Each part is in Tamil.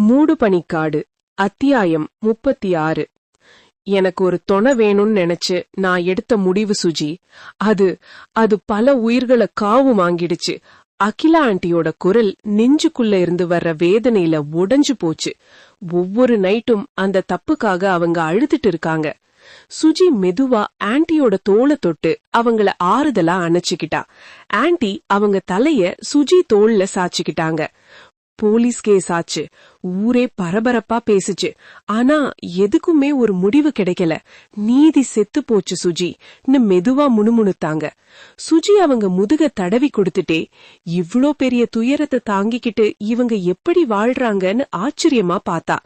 மூடுபனிக்காடு அத்தியாயம் முப்பத்தி ஆறு எனக்கு ஒரு துணை வேணும்னு நினைச்சு நான் எடுத்த முடிவு சுஜி. அது அது பல உயிர்களை காவு வாங்கிடுச்சு. அகிலா ஆண்டியோட குரல் நெஞ்சுக்குள்ள இருந்து வர்ற வேதனையில உடைஞ்சு போச்சு. ஒவ்வொரு நைட்டும் அந்த தப்புக்காக அவங்க அழுதுட்டு இருக்காங்க. சுஜி மெதுவா ஆண்டியோட தோலை தொட்டு அவங்கள ஆறுதலா அணைச்சுக்கிட்டா. ஆண்டி அவங்க தலைய சுஜி தோல்ல சாச்சுக்கிட்டாங்க போலீஸ் கேஸ் ஆச்சு. ஊரே பரபரப்பா பேசுச்சு. ஆனா எதுக்குமே ஒரு முடிவு கிடைக்கல. நீதி செத்து போச்சு சுஜி. மெதுவா முணுமுணுத்தாங்க. சுஜி அவங்க முதுக தடவி கொடுத்துட்டே இவ்ளோ பெரிய துயரத்தை தாங்கிக்கிட்டு இவங்க எப்படி வாழ்றாங்கன்னு ஆச்சரியமா பார்த்தா.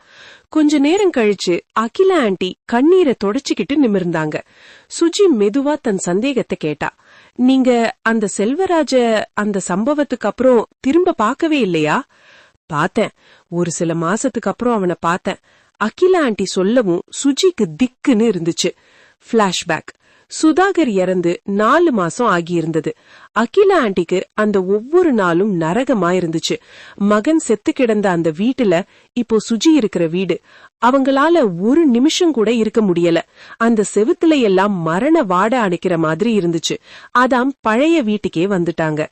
கொஞ்ச நேரம் கழிச்சு அகிலா ஆண்டி கண்ணீரை தொடச்சுக்கிட்டு நிமிர்ந்தாங்க. சுஜி மெதுவா தன் சந்தேகத்தை கேட்டா நீங்க அந்த செல்வராஜ அந்த சம்பவத்துக்கு அப்புறம் திரும்ப பார்க்கவே இல்லையா? பார்த்தேன். ஒரு சில மாசத்துக்கு அப்புறம் அவனை பார்த்தேன். அகிலா ஆண்டி சொல்லவும் சுஜிக்கு திக்குன்னு இருந்துச்சு. பிளாஷ்பேக் சுதாகர் இறந்து நாலு மாசம் ஆகியிருந்தது. அகிலா ஆண்டிக்கு அந்த ஒவ்வொரு நாளும் நரகமா இருந்துச்சு. மகன் செத்து கிடந்த அந்த வீட்டுல இப்போ சுஜி இருக்கிற வீடு. அவங்களால ஒரு நிமிஷம் கூட இருக்க முடியல. அந்த செவுத்துல எல்லாம் மரண வாட அடைக்கிற மாதிரி இருந்துச்சு. அதாம் பழைய வீட்டுக்கே வந்துட்டாங்க.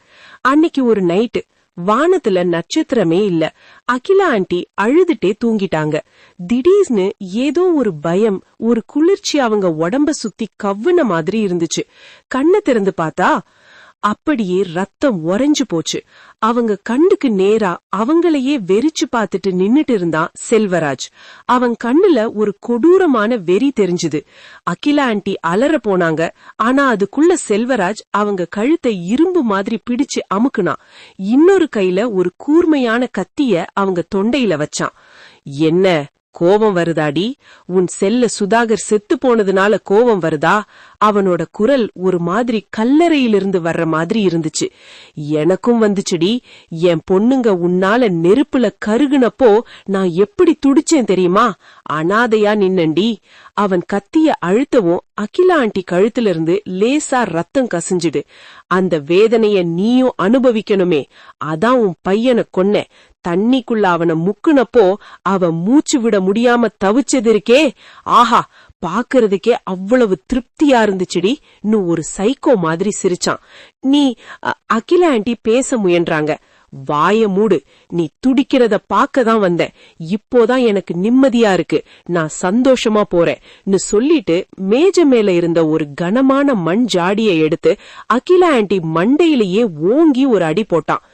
அன்னைக்கு ஒரு நைட்டு வானத்துல நட்சத்திரமே இல்ல. அகிலா ஆண்டி அழுதுட்டே தூங்கிட்டாங்க. திடீர்னு ஏதோ ஒரு பயம் ஒரு குளிர்ச்சி அவங்க உடம்ப சுத்தி கவ்வுன மாதிரி இருந்துச்சு. கண்ணை திறந்து பார்த்தா அப்படியே ரத்தம் உறைஞ்சு போச்சு. அவங்க கண்ணுக்கு நேரா அவங்களையே வெறிச்சு பார்த்துட்டு நின்னுட்டு இருந்தான் செல்வராஜ். அவன் கண்ணுல ஒரு கொடூரமான வெறி தெரிஞ்சுது. அகிலா ஆண்டி அலற போனாங்க. ஆனா அதுக்குள்ள செல்வராஜ் அவங்க கழுத்தை இரும்பு மாதிரி பிடிச்சு அமுக்குனான். இன்னொரு கையில ஒரு கூர்மையான கத்திய அவங்க தொண்டையில வச்சான். என்ன? கோபம் வருதாடி? உன் செல்ல சுதாகர் செத்து போனதுனால கோபம் வருதா? அவனோட குரல் ஒரு மாதிரி கல்லறையிலிருந்து வர்ற மாதிரி இருந்துச்சு. எனக்கும் வந்துச்சுடி. என் பொண்ணுங்க உன்னால நெருப்புல கருகுனப்போ நான் எப்படி துடிச்சேன் தெரியுமா? அனாதையா நின்னண்டி. அவன் கத்திய அழுத்தவும் அகிலா ஆண்டி கழுத்துல இருந்து லேசா ரத்தம் கசிஞ்சுடு அந்த வேதனைய நீயும் அனுபவிக்கணுமே. அதான் உன் பையனை கொன்ன தண்ணிக்குள்ள அவனை முக்குனப்போ அவன் மூச்சு விட முடியாம தவிச்சது இருக்கே ஆஹா பாக்குறதுக்கே அவ்வளவு திருப்தியா இருந்துச்சுடி. இன்னும் ஒரு சைக்கோ மாதிரி சிரிச்சான். நீ அகில ஆண்டி பேச முயன்றாங்க. வாய மூடு. நீ துடிக்கிறத பார்க்க தான் வந்தேன். இப்போதான் எனக்கு நிம்மதியா இருக்கு. நான் சந்தோஷமா போறேன்னு சொல்லிட்டு மேஜ மேல இருந்த ஒரு கனமான மண் ஜாடியை எடுத்து அகிலா ஆண்டி மண்டையிலேயே ஓங்கி ஒரு அடி போட்டான்.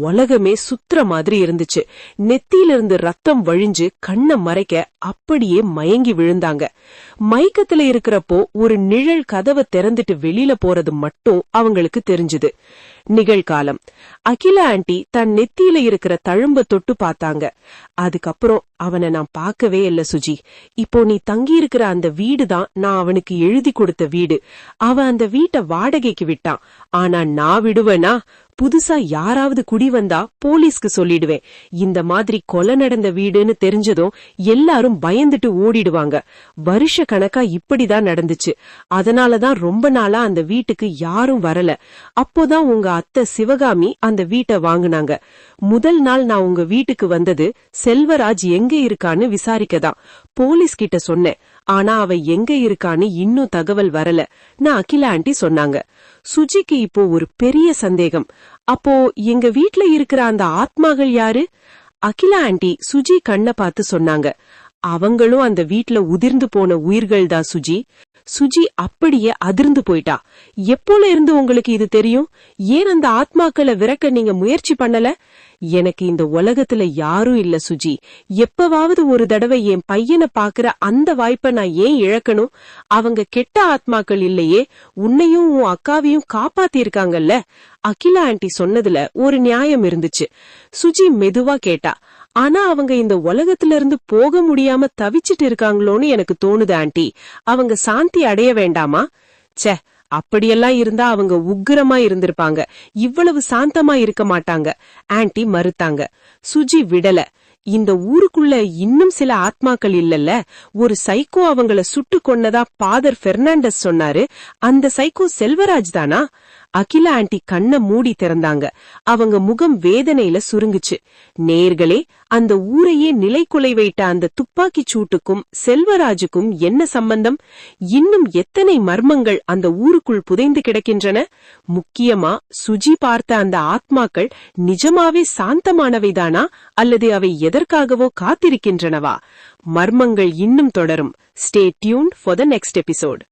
உலகமே சுத்துற மாதிரி இருந்துச்சு. நெத்தியிலிருந்து ரத்தம் வழிஞ்சு கண்ணை மறைக்க அப்படியே மயங்கி விழுந்தாங்க. மயக்கத்துல இருக்கிறப்போ ஒரு நிழல் கதவை திறந்துட்டு வெளியில போறது மட்டும் அவங்களுக்கு தெரிஞ்சது. நிகழ்காலம். அகிலா ஆண்டி தன் நெத்தியில இருக்கிற தழும்ப தொட்டு பார்த்தாங்க. அதுக்கப்புறம் அவனை நான் பார்க்கவே இல்ல சுஜி. இப்போ நீ தங்கி இருக்கிற அந்த வீடு தான் நான் அவனுக்கு எழுதி கொடுத்த வீடு. அவன் அந்த வீட்டை வாடகைக்கு விட்டான். ஆனா நான் விடுவேனா? புதுசா யாராவது குடி வந்தா போலீஸ்க்கு சொல்லிடுவேன். இந்த மாதிரி கொலை நடந்த வீடுன்னு தெரிஞ்சதும் எல்லாரும் பயந்துட்டு ஓடிடுவாங்க. வருஷ கணக்கா இப்படிதான் நடந்துச்சு. அதனாலதான் ரொம்ப நாளா அந்த வீட்டுக்கு யாரும் வரல. அப்போதான் உங்க அத்தை சிவகாமி அந்த வீட்டை வாங்கினாங்க. முதல் நாள் நான் உங்க வீட்டுக்கு வந்தது செல்வராஜ் எங்க இருக்கான்னு விசாரிக்கதான். போலீஸ் கிட்ட சொன்னேன். ஆனா அவ எங்க இருக்கான்னு இன்னும் தகவல் வரல. நான் அகிலா ஆண்டி சொன்னாங்க. சுஜிக்கு இப்போ ஒரு பெரிய சந்தேகம். அப்போ எங்க வீட்ல இருக்கிற அந்த ஆத்மாகள் யாரு? அகிலா ஆண்டி சுஜி கண்ண பார்த்து சொன்னாங்க. அவங்களும் அந்த வீட்ல உதிர்ந்து போன உயிர்கள் தான் சுஜி. சுஜி அப்படியே அதிர்ந்து போயிட்டா. எப்போல இருந்து உங்களுக்கு இது தெரியும்? ஏன் அந்த ஆத்மாக்களை விரக்க நீங்க முயற்சி பண்ணல? எனக்கு இந்த உலகத்துல யாரும் இல்ல சுஜி. எப்பவாவது ஒரு தடவை என் பையனை பாக்குற அந்த வாய்ப்பை நான் ஏன் இழக்கணும்? அவங்க கெட்ட ஆத்மாக்கள் இல்லையே. உன்னையும் உன் அக்காவையும் காப்பாத்தி இருக்காங்கல்ல அகிலா ஆண்டி சொன்னதுல ஒரு நியாயம் இருந்துச்சு. சுஜி மெதுவா கேட்டா ஆனா அவங்க இந்த உலகத்துல இருந்து போக முடியாம தவிச்சிட்டு இருக்காங்களோன்னு எனக்கு தோணுது ஆண்டி. அவங்க சாந்தி அடைய வேண்டாமா? ச்சே அப்படியெல்லாம் இருந்தா அவங்க உக்கிரமா இருந்திருப்பாங்க. இவ்வளவு சாந்தமா இருக்க மாட்டாங்க. ஆன்டி மறுத்தாங்க. சுஜி விடல. இந்த ஊருக்குள்ள இன்னும் சில ஆத்மாக்கள் இல்லல்ல. ஒரு சைக்கோ அவங்கள சுட்டு கொன்னதா பாதர் பெர்னாண்டஸ் சொன்னாரு. அந்த சைக்கோ செல்வராஜ் தானா? அகிலா ஆண்டி கண்ண மூடி திறந்தாங்க. அவங்க முகம் வேதனையில சுருங்குச்சு. நேர்களே அந்த ஊரையே நிலைக்குலை வைட்ட அந்த துப்பாக்கிச் சூட்டுக்கும் செல்வராஜுக்கும் என்ன சம்பந்தம்? இன்னும் எத்தனை மர்மங்கள் அந்த ஊருக்குள் புதைந்து கிடக்கின்றன? முக்கியமா சுஜி பார்த்த அந்த ஆத்மாக்கள் நிஜமாவே சாந்தமானவைதானா? அல்லது அவை எதற்காகவோ காத்திருக்கின்றனவா? மர்மங்கள் இன்னும் தொடரும். Stay tuned for the next episode